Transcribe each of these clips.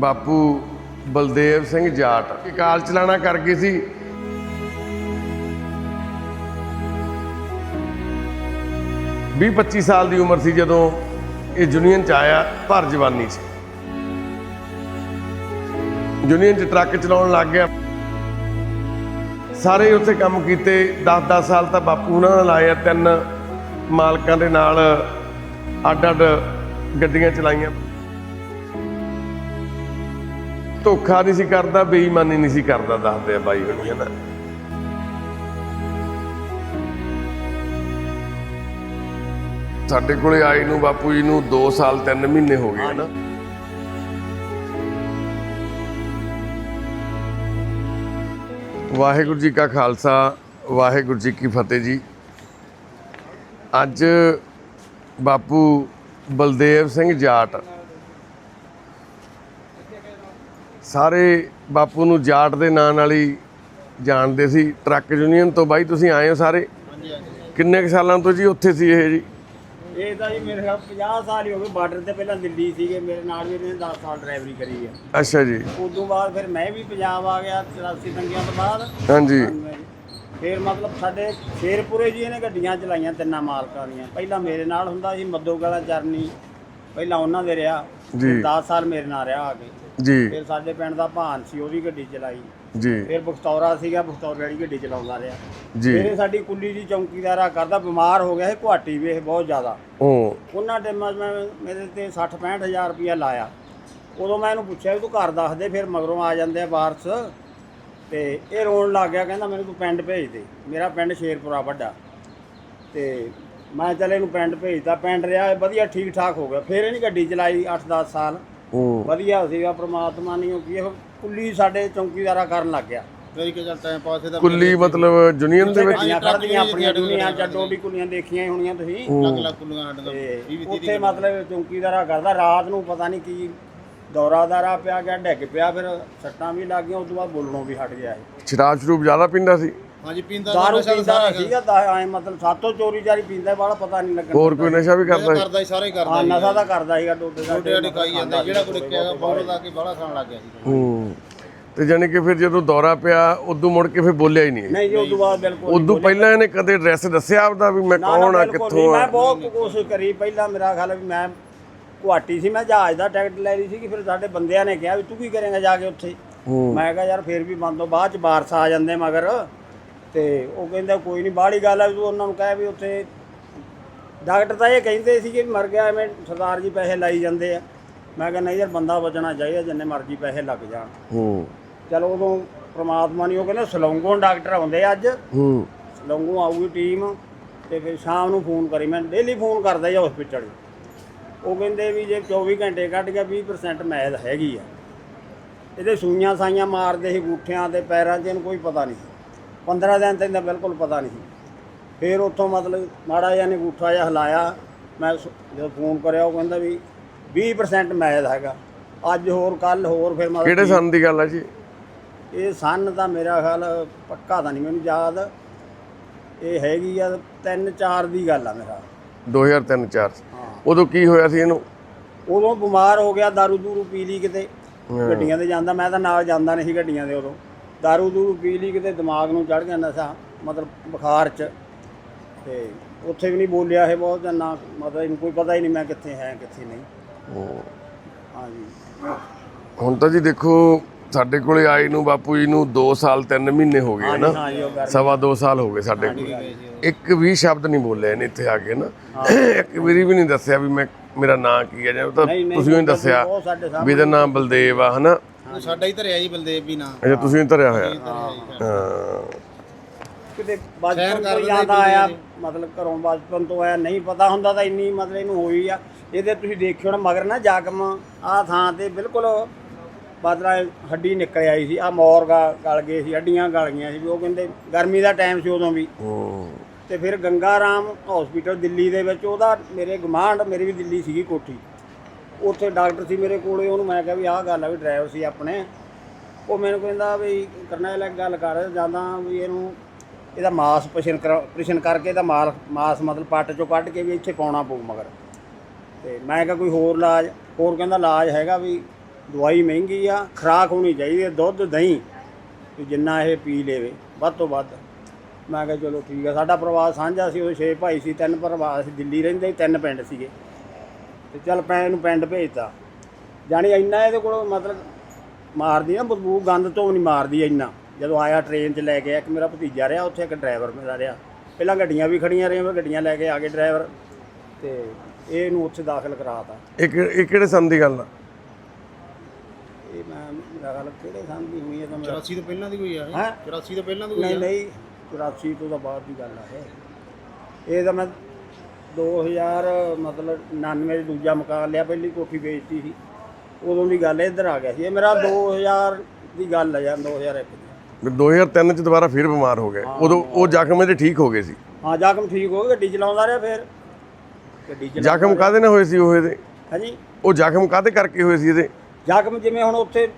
ਬਾਪੂ ਬਲਦੇਵ ਸਿੰਘ ਜਾਟ। ਇਹ ਕਾਲ ਚਲਾਣਾ ਕਰ ਗਈ ਸੀ। ਵੀਹ 25 ਸਾਲ ਦੀ ਉਮਰ ਸੀ ਜਦੋਂ ਇਹ ਯੂਨੀਅਨ ਚ ਆਇਆ ਭਰ ਜਵਾਨੀ ਚ। ਯੂਨੀਅਨ ਚ ਟਰੱਕ ਚਲਾਉਣ ਲੱਗ ਗਿਆ। ਸਾਰੇ ਉੱਥੇ ਕੰਮ ਕੀਤੇ। 10-10 ਸਾਲ ਤਾਂ ਬਾਪੂ ਉਹਨਾਂ ਨਾਲ ਆਏ ਤਿੰਨ ਮਾਲਕਾਂ ਦੇ ਨਾਲ ਅੱਡ-ਅੱਡ ਗੱਡੀਆਂ ਚਲਾਈਆਂ। ਧੋਖਾ ਨਹੀਂ ਸੀ ਕਰਦਾ, ਬੇਈਮਾਨੀ ਨਹੀਂ ਸੀ ਕਰਦਾ, ਦੱਸਦੇ ਆ ਬਾਈ ਹੁਣੀ ਨਾ। ਸਾਡੇ ਕੋਲੇ ਆਏ ਨੂੰ ਬਾਪੂ ਜੀ ਨੂੰ 2 ਸਾਲ 3 ਮਹੀਨੇ ਹੋ ਗਏ ਨਾ। ਵਾਹਿਗੁਰੂ ਜੀ ਕਾ ਖਾਲਸਾ, ਵਾਹਿਗੁਰੂ ਜੀ ਕੀ ਫਤਿਹ ਜੀ। ਅੱਜ ਬਾਪੂ ਬਲਦੇਵ ਸਿੰਘ ਜਾਟ ਸਾਰੇ ਬਾਪੂ ਨੂੰ ਜਾਟ ਦੇ ਨਾਂ ਨਾਲ ਹੀ ਜਾਣਦੇ ਸੀ ਟਰੱਕ ਯੂਨੀਅਨ ਤੋਂ। ਬਾਈ ਤੁਸੀਂ ਆਏ ਹੋ ਸਾਰੇ? ਕਿੰਨੇ ਸਾਲਾਂ ਤੋਂ ਜੀ ਉੱਥੇ ਸੀ ਇਹ ਜੀ? ਇਹ ਤਾਂ ਜੀ ਮੇਰੇ ਖਿਆਲ 50 ਸਾਲ ਹੀ ਹੋ ਗਏ ਬਾਰਡਰ ਤੇ ਪਹਿਲਾਂ ਦਿੱਲੀ ਸੀਗੇ। ਮੇਰੇ ਨਾਲ ਵੀ ਇਹਨੇ 10 ਸਾਲ ਡਰਾਈਵਰੀ ਕਰੀ ਹੈ ਅੱਛਾ ਜੀ। ਉਦੋਂ ਬਾਅਦ ਫਿਰ ਮੈਂ ਵੀ ਪੰਜਾਬ ਆ ਗਿਆ 84 ਦੰਗਿਆਂ ਤੋਂ ਬਾਅਦ। ਹਾਂਜੀ। ਫਿਰ ਮਤਲਬ ਸਾਡੇ ਸ਼ੇਰਪੁਰੇ ਜੀ ਇਹਨੇ ਗੱਡੀਆਂ ਚਲਾਈਆਂ ਤਿੰਨਾਂ ਮਾਲਕਾਂ ਦੀਆਂ। ਪਹਿਲਾਂ ਮੇਰੇ ਨਾਲ ਹੁੰਦਾ ਸੀ ਮੱਦੋਗਲਾ ਚਰਨੀ ਪਹਿਲਾਂ ਉਹਨਾਂ ਦੇ ਰਿਹਾ। ਜੀ। 10 ਸਾਲ ਮੇਰੇ ਨਾਲ ਰਿਹਾ ਆ ਕੇ। ਜੀ। ਫਿਰ ਸਾਡੇ ਪਿੰਡ ਦਾ ਭਾਨ ਸੀ ਉਹਦੀ ਗੱਡੀ ਚਲਾਈ। ਜੀ। ਫਿਰ ਬਖਤੌਰਾ ਸੀਗਾ ਬਖਤੌਰੇ ਵਾਲੀ ਗੱਡੀ ਚਲਾਉਂਦਾ ਰਿਹਾ। ਜੀ। ਫਿਰ ਇਹ ਸਾਡੀ ਕੁੱਲੀ ਦੀ ਚੌਂਕੀਦਾਰਾ ਕਰਦਾ ਬਿਮਾਰ ਹੋ ਗਿਆ ਸੀ ਘੁਆਟੀ ਵੇਖ ਬਹੁਤ ਜ਼ਿਆਦਾ। ਉਹ ਉਹਨਾਂ ਟਾਈਮਾਂ 'ਚ ਮੈਂ ਮੇਰੇ ਤੇ 60 65000 ਰੁਪਇਆ ਲਾਇਆ। ਉਦੋਂ ਮੈਂ ਇਹਨੂੰ ਪੁੱਛਿਆ ਵੀ ਤੂੰ ਘਰ ਦੱਸ ਦੇ ਫਿਰ ਮਗਰੋਂ ਆ ਜਾਂਦੇ ਆ ਵਾਰਸ ਤੇ ਇਹ ਰੋਣ ਲੱਗ ਗਿਆ ਕਹਿੰਦਾ ਮੈਨੂੰ ਤੂੰ ਪਿੰਡ ਭੇਜ ਦੇ। ਮੇਰਾ ਪਿੰਡ ਸ਼ੇਰਪੁਰਾ ਵੱਡਾ। ਤੇ ਮੈਂ ਚੱਲ ਇਹਨੂੰ ਪਿੰਡ ਭੇਜਦਾ ਪਿੰਡ ਰਿਹਾ ਇਹ ਵਧੀਆ ਠੀਕ ਠਾਕ ਹੋ ਗਿਆ। ਫਿਰ ਇਹਨੇ ਗੱਡੀ ਚਲਾਈ 8-10 ਸਾਲ। ਉਹ ਵਧੀਆ ਸੀਗਾ ਪ੍ਰਮਾਤਮਾ ਨੇ ਉਹ ਕੀ ਇਹ ਕੁੱਲੀ ਸਾਡੇ ਚੌਂਕੀਦਾਰਾ ਕਰਨ ਲੱਗ ਗਿਆ। ਮੇਰੀ ਕਿ ਚੱਲ ਟਾਈਮ ਪਾਸ ਇਹਦਾ ਕੁੱਲੀ ਮਤਲਬ ਯੂਨੀਅਨ ਦੇ ਵਿੱਚ? ਗੱਡੀਆਂ ਖੜਦੀਆਂ ਆਪਣੀਆਂ ਦੁਨੀਆਂ ਚੱਡੋ ਵੀ ਕੁੱਲੀਆਂ ਦੇਖੀਆਂ ਹੀ ਹੋਣੀਆਂ ਤੁਸੀਂ। ਲੱਗ ਲੱਗ ਕੁੱਲੀਆਂ ਸਾਡੀਆਂ ਤੇ 20 ਉੱਥੇ ਮਤਲਬ ਚੌਂਕੀਦਾਰਾ ਕਰਦਾ ਰਾਤ ਨੂੰ ਪਤਾ ਨਹੀਂ ਕੀ ਦੌਰਾਦਾਰਾ ਪਿਆ ਗਿਆ ਡਿੱਗ ਪਿਆ ਫਿਰ ਸੱਟਾਂ ਵੀ ਲੱਗ ਗਈਆਂ ਉਸ ਤੋਂ ਬਾਅਦ ਬੋਲਣੋਂ ਵੀ ਹਟ ਗਿਆ ਇਹ। ਸ਼ਰਾਬ ਸ਼ਰੂਬ ਜ਼ਿਆਦਾ ਪੀਂਦਾ ਸੀ। ਹਾਂਜੀ ਪੀਂਦਾ ਦਾਰੂ ਪੀਂਦਾ ਸੀਗਾ ਤਾਂ ਐ ਮਤਲਬ ਸਾਤੋਂ ਚੋਰੀ ਚਾਰੀ ਪੀਂਦਾ ਵਾਲਾ ਪਤਾ ਨਹੀਂ ਲੱਗਣ ਹੋਰ ਕੋਈ ਨਸ਼ਾ ਵੀ ਕਰਦਾ ਸੀ? ਕਰਦਾ ਹੀ ਸਾਰੇ ਹੀ ਕਰਦਾ ਹਾਂ ਨਸ਼ਾ ਤਾਂ ਕਰਦਾ ਸੀਗਾ ਡੋਡੇ ਦਾ ਛੋਟੇ ਛੋਟੇ ਖਾਈ ਜਾਂਦਾ ਜਿਹੜਾ ਕੋਈ ਡਿੱਕਿਆ ਬੌਲ ਲਾ ਕੇ ਬਾਹਲਾ ਖਾਣ ਲੱਗ ਗਿਆ ਸੀ ਹੂੰ ਤੇ ਜਾਣੀ ਕਿ ਫਿਰ ਜਦੋਂ ਦੌਰਾ ਪਿਆ ਉਦੋਂ ਮੁੜ ਕੇ ਫਿਰ ਬੋਲਿਆ ਹੀ ਨਹੀਂ। ਨਹੀਂ ਜੀ ਉਸ ਤੋਂ ਬਾਅਦ ਬਿਲਕੁਲ ਉਦੋਂ ਪਹਿਲਾਂ ਇਹਨੇ ਕਦੇ ਐਡਰੈਸ ਦੱਸਿਆ ਆਪਦਾ ਵੀ ਮੈਂ ਨਾ, ਨਾ, ਕੌਣ ਆ ਬਿਲਕੁਲ ਕਿੱਥੋਂ। ਆ? ਮੈਂ ਬਹੁਤ ਕੋਸ਼ਿਸ਼ ਕਰੀ ਪਹਿਲਾਂ ਮੇਰਾ ਖਿਆਲ ਹੈ ਵੀ ਮੈਂ ਗੁਹਾਟੀ ਸੀ ਮੈਂ ਜਹਾਜ਼ ਦਾ ਟਿਕਟ ਲੈ ਲਈ ਸੀ ਕਿ ਫਿਰ ਸਾਡੇ ਬੰਦਿਆਂ ਨੇ ਕਿਹਾ ਵੀ ਤੂੰ ਕੀ ਕਰੇਂਗਾ ਜਾ ਕੇ ਉੱਥੇ? ਹੂੰ। ਮੈਂ ਕਿਹਾ ਯਾਰ ਫੇਰ ਵੀ ਬੰਦੋ ਬਾਅਦ ਚ ਬਾਰਸ ਆ ਜਾਂਦੇ ਮਗਰ। ਤੇ ਉਹ ਕਹਿੰਦਾ ਕੋਈ ਨਹੀਂ ਬਾਹਲੀ ਗੱਲ ਆ ਵੀ ਤੂੰ ਉਹਨਾਂ ਨੂੰ ਕਹਿ ਵੀ ਉੱਥੇ ਡਾਕਟਰ ਤਾਂ ਇਹ ਕਹਿੰਦੇ ਸੀ ਕਿ ਮਰ ਗਿਆ ਐਵੇਂ ਸਰਦਾਰ ਜੀ ਪੈਸੇ ਲਾਈ ਜਾਂਦੇ ਆ। ਮੈਂ ਕਿਹਾ ਨਹੀਂ ਯਾਰ ਬੰਦਾ ਬਚਣਾ ਚਾਹੀਦਾ ਜਿੰਨੇ ਮਰਜ਼ੀ ਪੈਸੇ ਲੱਗ ਜਾਣ। ਹੂੰ। ਚਲੋ ਉਦੋਂ ਪ੍ਰਮਾਤਮਾ ਨੇ ਉਹ ਕਹਿੰਦਾ ਸਲੌਂਗੋਂ ਡਾਕਟਰ ਆਉਂਦੇ ਅੱਜ। ਹੂੰ। ਸਲੌਂਗੋਂ ਆਊਗੀ ਟੀਮ ਤੇ ਫਿਰ ਸ਼ਾਮ ਨੂੰ ਫੋਨ ਕਰੀ ਮੈਂ ਡੇਲੀ ਫੋਨ ਕਰਦਾ ਹੀ ਹਸਪੀਟਲ ਉਹ ਕਹਿੰਦੇ ਵੀ ਜੇ 24 ਘੰਟੇ ਕੱਢ ਗਿਆ 20% ਮੈਦ ਹੈਗੀ ਆ। ਇਹਦੇ ਸੂਈਆਂ ਸਾਈਆਂ ਮਾਰਦੇ ਸੀ ਗੂਠਿਆਂ ਤੇ ਪੈਰਾਂ 'ਚ ਇਹਨੂੰ ਕੋਈ ਪਤਾ ਨਹੀਂ 15 ਦਿਨ ਤੱਕ ਤਾਂ ਬਿਲਕੁਲ ਪਤਾ ਨਹੀਂ ਫਿਰ ਉੱਥੋਂ ਮਤਲਬ ਮਾੜਾ ਜਿਹਾ ਨੇ ਗੂਠਾ ਜਿਹਾ ਹਿਲਾਇਆ। ਮੈਂ ਸ- ਜਦੋਂ ਫੋਨ ਕਰਿਆ ਉਹ ਕਹਿੰਦਾ ਵੀ 20% ਮੈਦ ਹੈਗਾ। ਅੱਜ ਹੋਰ ਕੱਲ ਹੋਰ ਫਿਰ ਮਤਲਬ ਕਿਹੜੇ ਸੰਨ ਦੀ ਗੱਲ ਆ ਜੀ? ਇਹ ਸੰਨ ਦਾ ਮੇਰਾ ਖਿਆਲ ਪੱਕਾ ਤਾਂ ਨਹੀਂ ਮੈਨੂੰ ਯਾਦ। ਇਹ ਹੈਗੀ ਆ 3-4 ਦੀ ਗੱਲ ਆ ਮੇਰਾ। 2003 4 ਹਾਂ। ਉਦੋਂ ਕੀ ਹੋਇਆ ਸੀ ਇਹਨੂੰ? ਉਦੋਂ ਬਿਮਾਰ ਹੋ ਗਿਆ दारू ਦੂਰੂ ਪੀ ਲਈ ਕਿਤੇ। ਗੱਡੀਆਂ ਤੇ ਜਾਂਦਾ ਮੈਂ ਤਾਂ ਨਾਲ ਜਾਂਦਾ ਨਹੀਂ ਸੀ ਗੱਡੀਆਂ ਦੇ ਉਦੋਂ। ਦੂਰੂ ਪੀ ਲਈ ਕਿਤੇ ਦਿਮਾਗ ਨੂੰ ਚੜ ਗਿਆ ਨਸ਼ਾ ਮਤਲਬ ਬੁਖਾਰ ਚ ਤੇ ਉੱਥੇ ਵੀ ਨਹੀਂ ਬੋਲਿਆ ਇਹ ਬਹੁਤ ਨਾ ਮਤਲਬ ਇਹਨੂੰ ਕੋਈ ਪਤਾ ਹੀ ਨਹੀਂ ਮੈਂ ਕਿੱਥੇ ਹੈ ਕਿੱਥੇ ਨਹੀਂ। ਹਾਂਜੀ ਹੁਣ ਤਾਂ ਜੀ ਦੇਖੋ ਸਾਡੇ ਕੋਲੇ ਆਏ ਨੂੰ ਬਾਪੂ ਜੀ ਨੂੰ 2 ਸਾਲ 3 ਮਹੀਨੇ ਹੋ ਗਏ ਨਾ ਜੀ ਸਵਾ 2 ਸਾਲ ਹੋ ਗਏ ਸਾਡੇ ਕੋਲ ਇੱਕ ਵੀ ਸ਼ਬਦ ਨਹੀਂ ਬੋਲਿਆ ਇਹਨੇ ਇੱਥੇ ਆ ਕੇ ਨਾ ਇੱਕ ਵਾਰੀ ਵੀ ਨਹੀਂ ਦੱਸਿਆ ਵੀ ਮੈਂ ਮੇਰਾ ਨਾਂ ਕੀ ਹੈ ਜਾਂ ਤਾਂ ਤੁਸੀਂ ਹੀ ਦੱਸਿਆ ਵੀ ਇਹਦਾ ਨਾਮ ਬਲਦੇਵ ਆ ਹਨਾ ਸਾਡਾ ਹੀ ਧਰਿਆ ਜੀ ਬਲਦੇਵ ਵੀ ਨਾ। ਅੱਛਾ ਤੁਸੀਂ ਹੀ ਧਰਿਆ ਹੋਇਆ। ਹਾਂ। ਕਿਤੇ ਬਚਪਨ ਤੋਂ ਯਾਦ ਆਇਆ ਮਤਲਬ ਘਰੋਂ ਬਚਪਨ ਤੋਂ ਆਇਆ ਨਹੀਂ ਪਤਾ ਹੁੰਦਾ ਤਾਂ ਇੰਨੀ ਮਤਲਬ ਇਹਨੂੰ ਹੋਈ ਆ। ਇਹਦੇ ਤੁਸੀਂ ਦੇਖਿਓ ਨਾ ਮਗਰ ਨਾ ਜ਼ਖਮ ਆ ਥਾਂ ਤੇ ਬਿਲਕੁਲ ਬਦਲਾ ਹੱਡੀ ਨਿਕਲ ਆਈ ਸੀ। ਆ ਮੋਰ ਗਲ ਗਏ ਸੀ ਹੱਡੀਆਂ ਗਲ ਗਈਆਂ ਸੀ। ਵੀ ਉਹ ਕਹਿੰਦੇ ਗਰਮੀ ਦਾ ਟਾਈਮ ਸੀ ਉਦੋਂ ਵੀ। ਤੇ ਫਿਰ ਗੰਗਾ ਰਾਮ ਹਸਪੀਟਲ ਦਿੱਲੀ ਦੇ ਵਿੱਚ ਉਹਦਾ ਮੇਰੇ ਗਮਾਂਡ ਮੇਰੀ ਵੀ ਦਿੱਲੀ ਸੀਗੀ ਕੋਠੀ। ਉੱਥੇ ਡਾਕਟਰ ਸੀ ਮੇਰੇ ਕੋਲੇ, ਉਹਨੂੰ ਮੈਂ ਕਿਹਾ ਵੀ ਆਹ ਗੱਲ ਆ ਵੀ ਡਰਾਈਵਰ ਸੀ ਆਪਣੇ। ਉਹ ਮੈਨੂੰ ਕਹਿੰਦਾ ਵੀ ਕਰਨੈਲ ਇੱਕ ਗੱਲ ਕਰ, ਜਾਂਦਾ ਵੀ ਇਹਨੂੰ ਇਹਦਾ ਮਾਸ ਪਸ਼ਨ ਆਪਰੇਸ਼ਨ ਕਰਕੇ ਇਹਦਾ ਮਾਲ, ਮਾਸ ਮਤਲਬ ਪੱਟ ਚੋਂ ਕੱਢ ਕੇ ਵੀ ਇੱਥੇ ਪਾਉਣਾ ਪਊ ਮਗਰ। ਤੇ ਮੈਂ ਕਿਹਾ ਕੋਈ ਹੋਰ ਇਲਾਜ, ਹੋਰ ਕਹਿੰਦਾ ਇਲਾਜ ਹੈਗਾ ਵੀ ਦਵਾਈ ਮਹਿੰਗੀ ਆ, ਖਰਾਕ ਹੋਣੀ ਚਾਹੀਦੀ ਹੈ ਦੁੱਧ, ਦਹੀਂ, ਵੀ ਜਿੰਨਾ ਇਹ ਪੀ ਲੇਵੇ, ਵੱਧ ਤੋਂ ਵੱਧ। ਮੈਂ ਕਿਹਾ ਚਲੋ ਠੀਕ ਆ, ਸਾਡਾ ਪਰਿਵਾਰ ਸਾਂਝਾ ਸੀ, ਉਹ ਛੇ ਭਾਈ ਸੀ, ਤਿੰਨ ਪਰਿਵਾਰ ਸੀ, ਦਿੱਲੀ ਰਹਿੰਦੇ ਤਿੰਨ ਪਿੰਡ ਸੀਗੇ। ਤੇ ਚੱਲ ਪੈ ਇਹਨੂੰ ਪਿੰਡ ਭੇਜਤਾ। ਜਾਣੀ ਇੰਨਾ ਇਹਦੇ ਕੋਲ ਮਤਲਬ ਮਾਰਦੀ ਨਾ ਬਦਬੂ ਗੰਦ ਤੋਂ ਨਹੀਂ ਮਾਰਦੀ ਇੰਨਾ। ਜਦੋਂ ਆਇਆ ਟ੍ਰੇਨ 'ਚ ਲੈ ਕੇ ਇੱਕ ਮੇਰਾ ਭਤੀਜਾ ਰਿਹਾ ਉੱਥੇ ਇੱਕ ਡਰਾਈਵਰ ਮੇਰਾ ਰਿਹਾ। ਪਹਿਲਾਂ ਗੱਡੀਆਂ ਵੀ ਖੜੀਆਂ ਰਹੀਆਂ ਫਿਰ ਗੱਡੀਆਂ ਲੈ ਕੇ ਆ ਗਏ ਡਰਾਈਵਰ ਤੇ ਇਹ ਇਹਨੂੰ ਉੱਥੇ ਦਾਖਲ ਕਰਾਤਾ। ਇੱਕ ਇਹ ਕਿਹੜੇ ਸੰਨ ਦੀ ਗੱਲ ਆ? ਇਹ ਮੈਂ ਮੇਰਾ ਗੱਲ ਕਿਹੜੇ ਸਾਲ ਦੀ ਹੋਈ ਹੈ ਤਾਂ ਮੇਰਾ 84 ਤੋਂ ਪਹਿਲਾਂ ਦੀ ਕੋਈ ਆ ਹੈਂ? 84 ਤੋਂ ਪਹਿਲਾਂ ਦੀ ਕੋਈ ਨਹੀਂ ਨਹੀਂ 84 ਤੋਂ ਤਾਂ ਬਾਅਦ ਦੀ ਗੱਲ ਆ ਇਹ। ਇਹ ਤਾਂ ਮੈਂ 2000 ਮਤਲਬ 99 ਚ ਦੂਜਾ ਮਕਾਨ ਲਿਆ ਪਹਿਲੀ ਕੋਠੀ ਵੇਚਤੀ ਸੀ। ਉਦੋਂ ਦੀ ਗੱਲ ਹੈ, ਇੱਧਰ ਆ ਗਿਆ ਸੀ। ਇਹ ਮੇਰਾ 2000 ਦੀ ਗੱਲ ਹੈ ਜਾਂ 2001 ਦੀ। ਵੀ 2003 ਚ ਦੁਬਾਰਾ ਫਿਰ ਬਿਮਾਰ ਹੋ ਗਏ। ਉਦੋਂ ਉਹ ਜ਼ਖਮ ਇਹਦੇ ਠੀਕ ਹੋ ਗਏ ਸੀ। ਹਾਂ ਜ਼ਖਮ ਠੀਕ ਹੋ ਗਿਆ ਗੱਡੀ ਚਲਾਉਂਦਾ ਰਿਹਾ ਫਿਰ। ਗੱਡੀ ਚਲਾ ਜ਼ਖਮ ਕਾਦੇ ਨਾਲ ਹੋਏ ਸੀ ਉਹ ਇਹਦੇ? ਹਾਂਜੀ ਉਹ ਜ਼ਖਮ ਕਾਦੇ ਕਰਕੇ ਹੋਏ ਸੀ ਇਹਦੇ? ਜ਼ਖਮ ਜਿਵੇਂ ਹੁਣ ਉੱਥੇ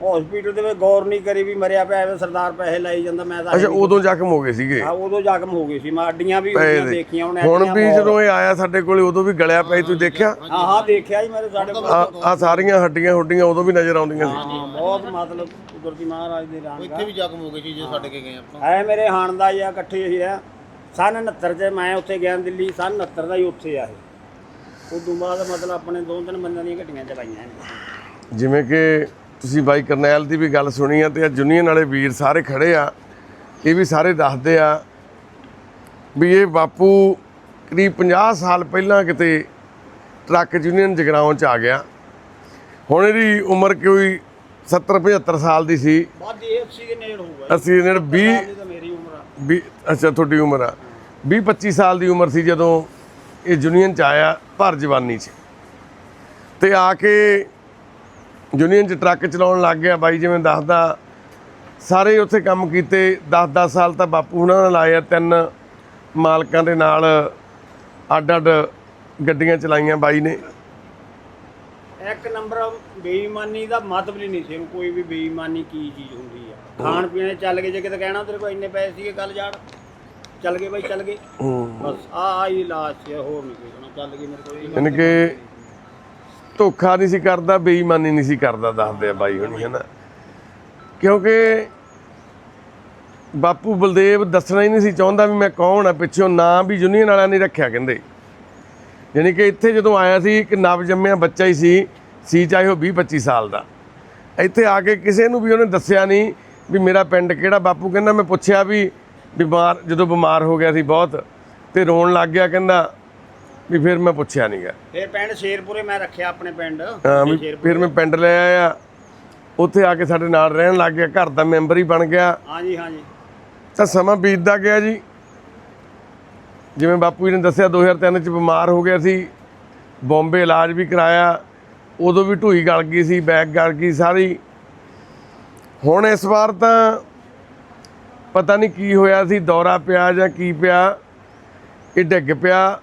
ਹਸਪੀਟਲ ਦੇ ਵਿੱਚ ਗੌਰ ਨਹੀਂ ਕਰੀ ਵੀ ਮਰਿਆ ਪਿਆ ਐਵੇਂ ਸਰਦਾਰ ਪੈਸੇ ਲਾਈ ਜਾਂਦਾ ਮੈਂ ਤਾਂ ਅੱਛਾ ਉਦੋਂ ਜ਼ਖਮ ਹੋ ਗਏ ਸੀਗੇ? ਹਾਂ ਉਦੋਂ ਜ਼ਖਮ ਹੋ ਗਏ ਸੀ ਮੈਂ ਅੱਡੀਆਂ ਵੀ ਉਹਦੀਆਂ ਦੇ। ਦੇਖੀਆਂ ਉਹਨੇ ਹੁਣ ਅੱਡੀਆਂ ਵੀ ਜਦੋਂ ਇਹ ਆਇਆ ਸਾਡੇ ਕੋਲੇ ਉਦੋਂ ਵੀ ਗਲਿਆ ਪਿਆ ਤੁਸੀਂ ਦੇਖਿਆ? ਹਾਂ ਹਾਂ ਦੇਖਿਆ ਜੀ ਮੇਰੇ ਸਾਡੇ ਕੋਲ ਆ ਸਾਰੀਆਂ ਹੱਡੀਆਂ ਹੁੱਡੀਆਂ ਉਦੋਂ ਵੀ ਨਜ਼ਰ ਆਉਂਦੀਆਂ ਸੀ। ਹਾਂ ਬਹੁਤ ਮਤਲਬ ਕੁਦਰਤੀ ਮਹਾਰਾਜ ਦੇ ਰੰਗ ਇੱਥੇ ਵੀ ਜ਼ਖਮ ਹੋ ਗਏ ਸੀ ਜੇ ਛੱਡ ਕੇ ਗਏ ਆਪਾਂ। ਐ ਮੇਰੇ ਹਾਣ ਦਾ ਜਾਂ ਇਕੱਠੇ ਹੀ ਆ। ਸਨ 69 ਚ ਮੈਂ ਉੱਥੇ ਗਿਆ ਦਿੱਲੀ ਸਨ 69 ਦਾ ਹੀ ਉੱਥੇ ਆ ਇਹ। ਉਦੋਂ ਬਾਅਦ ਮਤਲਬ ਆਪਣੇ ਦੋ ਤਿੰਨ ਬੰਦਿਆਂ ਦੀਆਂ ਘਟੀਆਂ ਚਲਾਈਆਂ। ਜਿਵੇਂ ਕਿ ਤੁਸੀਂ ਬਾਈ ਕਰਨੈਲ ਦੀ ਵੀ ਗੱਲ ਸੁਣੀ ਆ ਤੇ ਆ ਯੂਨੀਅਨ ਵਾਲੇ ਵੀਰ ਸਾਰੇ ਖੜੇ ਆ ਇਹ ਵੀ ਸਾਰੇ ਦੱਸਦੇ ਆ ਵੀ ਇਹ ਬਾਪੂ ਕਰੀਬ 50 ਸਾਲ ਪਹਿਲਾਂ ਕਿਤੇ ਟਰੱਕ ਯੂਨੀਅਨ ਜਗਰਾਉਂ ਚ ਆ ਗਿਆ। ਹੁਣ ਇਹਦੀ ਉਮਰ ਕੋਈ 70 75 ਸਾਲ ਦੀ ਸੀ। ਬਾਅਦ ਇਹ 80 ਦੇ ਨੇੜ ਹੋਊਗਾ? ਅਸੀਂ ਇਹਨਾਂ 20 ਇਹ ਤਾਂ ਮੇਰੀ ਉਮਰ ਆ। ਵੀ ਅੱਛਾ ਤੁਹਾਡੀ ਉਮਰ ਆ। 20 25 ਸਾਲ ਦੀ ਉਮਰ ਸੀ ਜਦੋਂ ਇਹ ਯੂਨੀਅਨ ਚ ਆਇਆ ਭਰ ਜਵਾਨੀ ਚ। ਤੇ ਆ ਕੇ ਯੂਨੀਅਨ ਚ ਟਰੱਕ ਚਲਾਉਣ ਲੱਗ ਗਿਆ ਬਾਈ ਜਿਵੇਂ ਦੱਸਦਾ। ਸਾਰੇ ਉੱਥੇ ਕੰਮ ਕੀਤੇ 10-10 ਸਾਲ ਤਾਂ ਬਾਪੂ ਉਹਨਾਂ ਨਾਲ ਆਏ ਆ ਤਿੰਨ ਮਾਲਕਾਂ ਦੇ ਨਾਲ ਅੱਡ-ਅੱਡ ਗੱਡੀਆਂ ਚਲਾਈਆਂ ਬਾਈ ਨੇ। ਇੱਕ ਨੰਬਰ ਬੇਈਮਾਨੀ ਦਾ ਮਤਲਬ ਹੀ ਨਹੀਂ ਸੀ। ਕੋਈ ਵੀ ਬੇਈਮਾਨੀ ਕੀ ਚੀਜ਼ ਹੁੰਦੀ ਆ? ਖਾਣ ਪੀਣੇ ਚੱਲ ਗਏ ਜੇ ਕਿਤੇ ਕਹਿਣਾ ਤੇਰੇ ਕੋਲ ਇੰਨੇ ਪੈਸੇ ਸੀਗੇ ਕੱਲ ਜਾੜ ਚੱਲ ਗਏ ਬਾਈ ਚੱਲ ਗਏ। ਬਸ ਆ ਆਈ ਲਾਸ਼ ਹੋਰ ਨਹੀਂ ਕੋਈ ਚੱਲ ਗਏ ਮੇਰੇ ਕੋਲ। ਯਾਨੀ ਕਿ ਧੋਖਾ ਨਹੀਂ ਸੀ ਕਰਦਾ, ਬੇਈਮਾਨੀ ਨਹੀਂ ਸੀ ਕਰਦਾ, ਦੱਸਦੇ ਆ ਬਾਈ ਹੁਣੀ, ਹਨਾ? ਕਿਉਂਕਿ ਬਾਪੂ ਬਲਦੇਵ ਦੱਸਣਾ ਹੀ ਨਹੀਂ ਸੀ ਚਾਹੁੰਦਾ ਵੀ ਮੈਂ ਕੌਣ ਆ, ਪਿੱਛੋਂ ਨਾਂ ਵੀ ਯੂਨੀਅਨ ਵਾਲਿਆਂ ਨੇ ਰੱਖਿਆ, ਕਹਿੰਦੇ। ਯਾਨੀ ਕਿ ਇੱਥੇ ਜਦੋਂ ਆਇਆ ਸੀ, ਇੱਕ ਨਵ ਜੰਮਿਆ ਬੱਚਾ ਹੀ ਸੀ ਸੀ ਚਾਹੇ ਉਹ 20 25 ਸਾਲ ਦਾ। ਇੱਥੇ ਆ ਕੇ ਕਿਸੇ ਨੂੰ ਵੀ ਉਹਨੇ ਦੱਸਿਆ ਨਹੀਂ ਵੀ ਮੇਰਾ ਪਿੰਡ ਕਿਹੜਾ, ਬਾਪੂ ਕਹਿੰਦਾ, ਮੈਂ ਪੁੱਛਿਆ ਵੀ ਬਿਮਾਰ, ਜਦੋਂ ਬਿਮਾਰ ਹੋ ਗਿਆ ਸੀ ਬਹੁਤ, ਤੇ ਰੋਣ ਲੱਗ ਗਿਆ, ਕਹਿੰਦਾ ਵੀ ਫਿਰ ਮੈਂ ਪੁੱਛਿਆ ਨਹੀਂਗਾ ਫਿਰ ਪਿੰਡ ਸ਼ੇਰਪੁਰੇ ਮੈਂ ਰੱਖਿਆ ਆਪਣੇ ਪਿੰਡ। ਹਾਂ ਵੀ ਫਿਰ ਮੈਂ ਪਿੰਡ ਲੈ ਆਇਆ। ਉੱਥੇ ਆ ਕੇ ਸਾਡੇ ਨਾਲ ਰਹਿਣ ਲੱਗ ਗਿਆ ਘਰ ਦਾ ਮੈਂਬਰ ਹੀ ਬਣ ਗਿਆ। ਹਾਂਜੀ ਹਾਂਜੀ। ਤਾਂ ਸਮਾਂ ਬੀਤਦਾ ਗਿਆ ਜੀ। ਜਿਵੇਂ ਬਾਪੂ ਜੀ ਨੇ ਦੱਸਿਆ 2003 ਚ ਬਿਮਾਰ ਹੋ ਗਿਆ ਸੀ। ਬੰਬੇ ਇਲਾਜ ਵੀ ਕਰਾਇਆ। ਉਦੋਂ ਵੀ ਢੂਈ ਗਲ ਗਈ ਸੀ ਬੈਕ ਗਲ ਗਈ ਸਾਰੀ। ਹੁਣ ਇਸ ਵਾਰ ਤਾਂ ਪਤਾ ਨਹੀਂ ਕੀ ਹੋਇਆ ਸੀ ਦੌਰਾ ਪਿਆ ਜਾਂ ਕੀ ਪਿਆ। ਇਹ ਡਿੱਗ ਪਿਆ।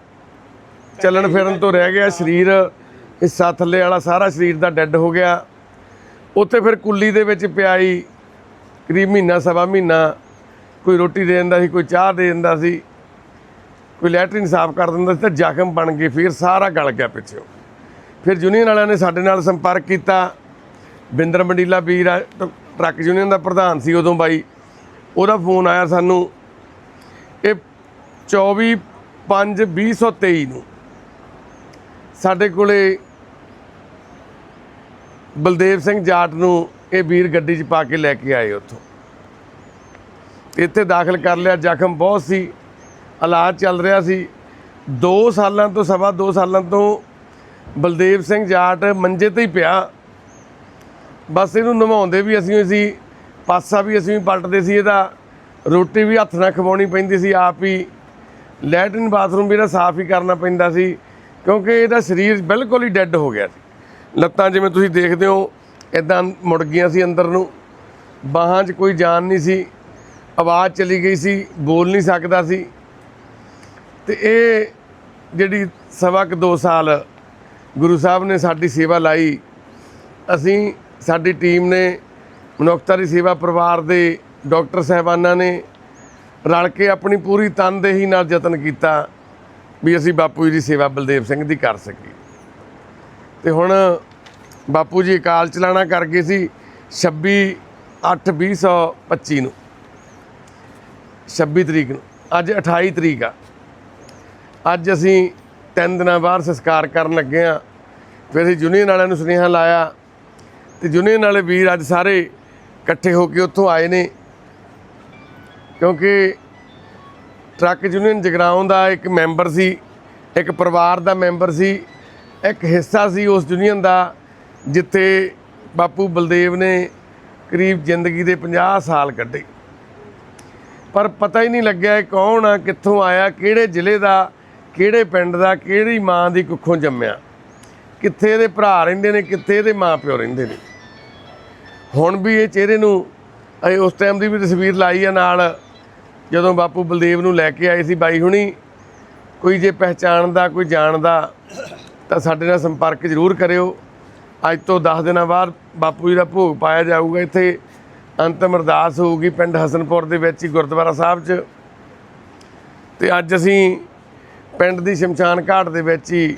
ਚੱਲਣ ਫਿਰਨ ਤੋਂ ਰਹਿ ਗਿਆ ਸਰੀਰ ਹਿੱਸਾ ਥੱਲੇ ਵਾਲਾ ਸਾਰਾ ਸਰੀਰ ਦਾ ਡੈੱਡ ਹੋ ਗਿਆ। ਉੱਥੇ ਫਿਰ ਕੁੱਲੀ ਦੇ ਵਿੱਚ ਪਿਆਈ ਕਰੀਬ ਮਹੀਨਾ ਸਵਾ ਮਹੀਨਾ ਕੋਈ ਰੋਟੀ ਦੇ ਦਿੰਦਾ ਸੀ ਕੋਈ ਚਾਹ ਦੇ ਦਿੰਦਾ ਸੀ ਕੋਈ ਲੈਟਰਿਨ ਸਾਫ਼ ਕਰ ਦਿੰਦਾ ਸੀ ਤਾਂ ਜ਼ਖਮ ਬਣ ਗਏ ਫਿਰ ਸਾਰਾ ਗਲ ਗਿਆ ਪਿੱਛੋਂ। ਫਿਰ ਯੂਨੀਅਨ ਵਾਲਿਆਂ ਨੇ ਸਾਡੇ ਨਾਲ ਸੰਪਰਕ ਕੀਤਾ। ਬਿੰਦਰ ਮੰਡੀਲਾ ਵੀਰ ਆ, ਟ- ਟਰੱਕ ਯੂਨੀਅਨ ਦਾ ਪ੍ਰਧਾਨ ਸੀ ਉਦੋਂ ਬਾਈ। ਉਹਦਾ ਫੋਨ ਆਇਆ ਸਾਨੂੰ ਇਹ 24 5 2023 ਨੂੰ। ਸਾਡੇ ਕੋਲੇ ਬਲਦੇਵ ਸਿੰਘ ਜਾਟ ਨੂੰ ਇਹ ਵੀਰ ਗੱਡੀ 'ਚ ਪਾ ਕੇ ਲੈ ਕੇ ਆਏ ਉੱਥੋਂ। ਇੱਥੇ ਦਾਖਲ ਕਰ ਲਿਆ, ਜ਼ਖਮ ਬਹੁਤ ਸੀ, ਇਲਾਜ ਚੱਲ ਰਿਹਾ ਸੀ। 2 ਸਾਲਾਂ ਤੋਂ, ਸਵਾ 2 ਸਾਲਾਂ ਤੋਂ ਬਲਦੇਵ ਸਿੰਘ ਜਾਟ ਮੰਜੇ ਤੇ ਹੀ ਪਿਆ। ਬਸ ਇਹਨੂੰ ਨਵਾਉਂਦੇ ਵੀ ਅਸੀਂ ਸੀ, ਪਾਸਾ ਵੀ ਅਸੀਂ ਪਲਟਦੇ ਸੀ ਇਹਦਾ। ਰੋਟੀ ਵੀ ਹੱਥ ਨਾਲ ਖਵਾਉਣੀ ਪੈਂਦੀ ਸੀ, ਆਪ ਹੀ। ਲੈਟਰਨ ਬਾਥਰੂਮ ਵੀ ਇਹਦਾ ਸਾਫ਼ ਹੀ ਕਰਨਾ ਪੈਂਦਾ ਸੀ। ਕਿਉਂਕਿ ਇਹਦਾ ਸਰੀਰ ਬਿਲਕੁਲ ਹੀ ਡੈੱਡ ਹੋ ਗਿਆ ਸੀ। ਲੱਤਾਂ ਜਿਵੇਂ ਤੁਸੀਂ ਦੇਖਦੇ ਹੋ ਇਦਾਂ ਮੁੜ ਗਈਆਂ ਸੀ ਅੰਦਰ ਨੂੰ। ਬਾਹਾਂ 'ਚ ਕੋਈ ਜਾਨ ਨਹੀਂ ਸੀ। ਆਵਾਜ਼ ਚਲੀ ਗਈ ਸੀ, ਬੋਲ ਨਹੀਂ ਸਕਦਾ ਸੀ। ਤੇ ਇਹ ਜਿਹੜੀ ਸਵਾ ਕੁ ਦੋ ਸਾਲ ਗੁਰੂ ਸਾਹਿਬ ਨੇ ਸਾਡੀ ਸੇਵਾ ਲਾਈ, ਅਸੀਂ ਸਾਡੀ ਟੀਮ ਨੇ, ਮਨੁੱਖਤਾ ਦੀ ਸੇਵਾ ਪਰਿਵਾਰ ਦੇ ਡਾਕਟਰ ਸਾਹਿਬਾਨਾਂ ਨੇ ਰਲ ਕੇ ਆਪਣੀ ਪੂਰੀ ਤਨਦੇਹੀ ਨਾਲ ਯਤਨ ਕੀਤਾ। ਵੀ ਅਸੀਂ ਬਾਪੂ ਜੀ ਦੀ ਸੇਵਾ ਬਲਦੇਵ ਸਿੰਘ ਦੀ ਕਰ ਸਕੀਏ। ਤੇ ਹੁਣ ਬਾਪੂ ਜੀ ਅਕਾਲ ਚਲਾਣਾ ਕਰ ਗਏ ਸੀ 26 8 2025 ਨੂੰ। 26 ਤਰੀਕ ਨੂੰ। ਅੱਜ 28 ਤਰੀਕ ਆ। ਅੱਜ ਅਸੀਂ ਤਿੰਨ ਦਿਨਾਂ ਬਾਅਦ ਸੰਸਕਾਰ ਕਰਨ ਲੱਗੇ ਆ। ਫਿਰ ਅਸੀਂ ਯੂਨੀਅਨ ਵਾਲਿਆਂ ਨੂੰ ਸੁਨੇਹਾ ਲਾਇਆ। ਤੇ ਯੂਨੀਅਨ ਵਾਲੇ ਵੀਰ ਅੱਜ ਸਾਰੇ ਇਕੱਠੇ ਹੋ ਕੇ ਉੱਥੋਂ ਆਏ ਨੇ। ਕਿਉਂਕਿ ਟਰੱਕ ਯੂਨੀਅਨ ਜਗਰਾਉਂ ਦਾ ਇੱਕ ਮੈਂਬਰ ਸੀ, ਇੱਕ ਪਰਿਵਾਰ ਦਾ ਮੈਂਬਰ ਸੀ, ਇੱਕ ਹਿੱਸਾ ਸੀ ਉਸ ਯੂਨੀਅਨ ਦਾ, ਜਿੱਥੇ ਬਾਪੂ ਬਲਦੇਵ ਨੇ ਕਰੀਬ ਜ਼ਿੰਦਗੀ ਦੇ 50 ਸਾਲ ਕੱਢੇ। ਪਰ ਪਤਾ ਹੀ ਨਹੀਂ ਲੱਗਿਆ ਕੌਣ ਆ, ਕਿੱਥੋਂ ਆਇਆ, ਕਿਹੜੇ ਜ਼ਿਲ੍ਹੇ ਦਾ, ਕਿਹੜੇ ਪਿੰਡ ਦਾ, ਕਿਹੜੀ ਮਾਂ ਦੀ ਕੁੱਖੋਂ ਜੰਮਿਆ। ਕਿੱਥੇ ਇਹਦੇ ਭਰਾ ਰਹਿੰਦੇ ਨੇ, ਕਿੱਥੇ ਇਹਦੇ ਮਾਪਿਓ ਰਹਿੰਦੇ ਨੇ। ਹੁਣ ਵੀ ਇਹ ਚਿਹਰੇ ਨੂੰ ਅਸੀਂ ਉਸ ਟਾਈਮ ਦੀ ਵੀ ਤਸਵੀਰ ਲਾਈ ਆ ਨਾਲ ਜਦੋਂ ਬਾਪੂ ਬਲਦੇਵ ਨੂੰ ਲੈ ਕੇ ਆਏ ਸੀ ਬਾਈ ਹੁਣੀ, ਕੋਈ ਜੇ ਪਹਿਚਾਣਦਾ, ਕੋਈ ਜਾਣਦਾ, ਤਾਂ ਸਾਡੇ ਨਾਲ ਸੰਪਰਕ ਜ਼ਰੂਰ ਕਰਿਓ। ਅੱਜ ਤੋਂ 10 ਦਿਨਾਂ ਬਾਅਦ ਬਾਪੂ ਜੀ ਦਾ ਭੋਗ ਪਾਇਆ ਜਾਊਗਾ ਇੱਥੇ। ਅੰਤਮ ਅਰਦਾਸ ਹੋਊਗੀ ਪਿੰਡ ਹਸਨਪੁਰ ਦੇ ਵਿੱਚ ਹੀ ਗੁਰਦੁਆਰਾ ਸਾਹਿਬ 'ਚ। ਤੇ ਅੱਜ ਅਸੀਂ ਪਿੰਡ ਦੀ ਸ਼ਮਸ਼ਾਨ ਘਾਟ ਦੇ ਵਿੱਚ ਹੀ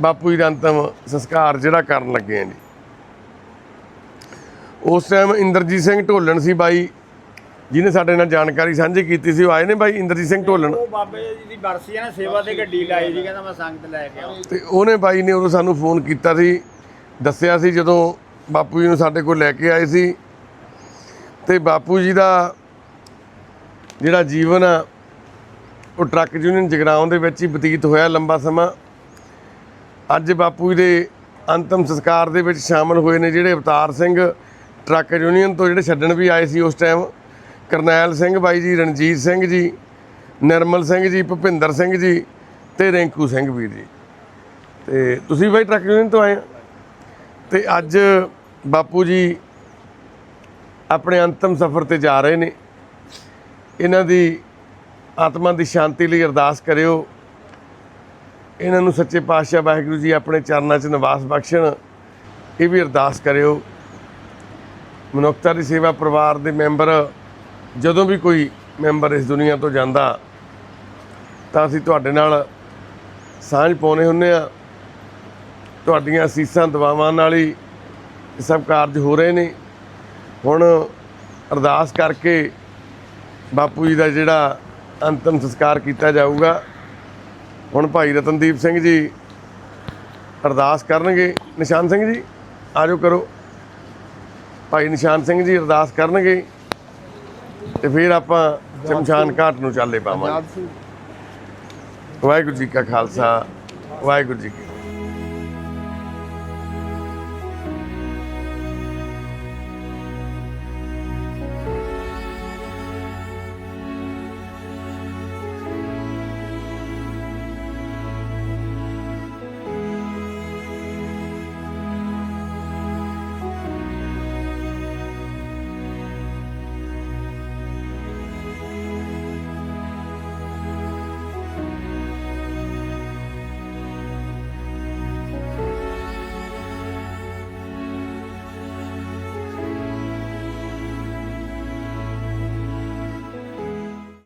ਬਾਪੂ ਜੀ ਦਾ ਅੰਤਮ ਸੰਸਕਾਰ ਜਿਹੜਾ ਕਰਨ ਲੱਗੇ ਹਾਂ ਜੀ। ਉਸ ਟਾਈਮ ਇੰਦਰਜੀਤ ਸਿੰਘ ਢੋਲਣ ਸੀ ਬਾਈ। ਜਿਹਨੇ ਸਾਡੇ ਨਾਲ ਜਾਣਕਾਰੀ ਸਾਂਝੀ ਕੀਤੀ ਸੀ ਉਹ ਆਏ ਨੇ ਬਾਈ ਇੰਦਰਜੀਤ ਸਿੰਘ ਢੋਲਣ। ਉਹ ਬਾਬੇ ਜੀ ਦੀ ਬਰਸੀ ਹੈ ਨਾ ਸੇਵਾ ਤੇ ਗੱਡੀ ਲਾਈ ਸੀ ਕਹਿੰਦਾ ਮੈਂ ਸੰਗਤ ਲੈ ਕੇ ਆਉਂ। ਤੇ ਉਹਨੇ ਬਾਈ ਨੇ ਉਦੋਂ ਸਾਨੂੰ ਫੋਨ ਕੀਤਾ ਸੀ ਦੱਸਿਆ ਸੀ ਜਦੋਂ ਬਾਪੂ ਜੀ ਨੂੰ ਸਾਡੇ ਕੋਲ ਲੈ ਕੇ ਆਏ ਸੀ। ਤੇ ਬਾਪੂ ਜੀ ਦਾ ਜਿਹੜਾ ਜੀਵਨ ਆ ਉਹ ਟਰੱਕ ਯੂਨੀਅਨ ਜਗਰਾਉਂ ਦੇ ਵਿੱਚ ਹੀ ਬਤੀਤ ਹੋਇਆ ਲੰਬਾ ਸਮਾਂ। ਅੱਜ ਬਾਪੂ ਜੀ ਦੇ ਅੰਤਮ ਸੰਸਕਾਰ ਦੇ ਵਿੱਚ ਸ਼ਾਮਲ ਹੋਏ ਨੇ ਜਿਹੜੇ ਅਵਤਾਰ ਸਿੰਘ ਟਰੱਕ ਯੂਨੀਅਨ ਤੋਂ ਜਿਹੜੇ ਛੱਡਣ ਵੀ ਆਏ ਸੀ ਉਸ ਟਾਈਮ ਕਰਨੈਲ ਸਿੰਘ ਬਾਈ ਜੀ, ਰਣਜੀਤ ਸਿੰਘ ਜੀ, ਨਿਰਮਲ ਸਿੰਘ ਜੀ, ਭੁਪਿੰਦਰ ਸਿੰਘ ਜੀ ਤੇ ਰਿੰਕੂ ਸਿੰਘ ਵੀਰ ਜੀ। ਤੇ ਤੁਸੀਂ ਬਾਈ ਟਰੱਕ ਯੂਨੀਅਨ ਤੋਂ ਆਏ ਆ? ਤੇ ਅੱਜ ਬਾਪੂ ਜੀ ਆਪਣੇ ਅੰਤਮ ਸਫ਼ਰ ਤੇ ਜਾ ਰਹੇ ਨੇ। ਇਹਨਾਂ ਦੀ ਆਤਮਾ ਦੀ ਸ਼ਾਂਤੀ ਲਈ ਅਰਦਾਸ ਕਰਿਓ। ਇਹਨਾਂ ਨੂੰ ਸੱਚੇ ਪਾਤਸ਼ਾਹ ਵਾਹਿਗੁਰੂ ਜੀ ਆਪਣੇ ਚਰਨਾਂ 'ਚ ਨਿਵਾਸ ਬਖਸ਼ਣ, ਇਹ ਵੀ ਅਰਦਾਸ ਕਰਿਓ। ਮਨੁੱਖਤਾ ਦੀ ਸੇਵਾ ਪਰਿਵਾਰ ਦੇ ਮੈਂਬਰ ਜਦੋਂ ਵੀ ਕੋਈ ਮੈਂਬਰ ਇਸ ਦੁਨੀਆ ਤੋਂ ਜਾਂਦਾ, ਤਾਂ ਅਸੀਂ ਤੁਹਾਡੇ ਨਾਲ ਸਾਂਝ ਪਾਉਨੇ ਹੁੰਨੇ ਆ ਤੁਹਾਡੀਆਂ ਅਸੀਸਾਂ, ਦੁਆਵਾਂ ਨਾਲ ਹੀ ਸਭ ਕਾਰਜ ਹੋ ਰਹੇ ਨੇ। ਹੁਣ ਅਰਦਾਸ ਕਰਕੇ ਬਾਪੂ ਜੀ ਦਾ ਜਿਹੜਾ ਅੰਤਮ ਸੰਸਕਾਰ ਕੀਤਾ ਜਾਊਗਾ, ਹੁਣ ਭਾਈ ਰਤਨਦੀਪ ਸਿੰਘ ਜੀ ਅਰਦਾਸ ਕਰਨਗੇ। ਨਿਸ਼ਾਨ ਸਿੰਘ ਜੀ ਆਜੋ ਕਰੋ। ਭਾਈ ਨਿਸ਼ਾਨ ਸਿੰਘ ਜੀ ਅਰਦਾਸ ਕਰਨਗੇ। ਤੇ ਫਿਰ ਆਪਾਂ ਸ਼ਮਸ਼ਾਨ ਘਾਟ ਨੂੰ ਚਾਲੇ ਪਾਵਾਂਗੇ। ਵਾਹਿਗੁਰੂ ਜੀ ਕਾ ਖਾਲਸਾ ਵਾਹਿਗੁਰੂ ਜੀ ਕੀ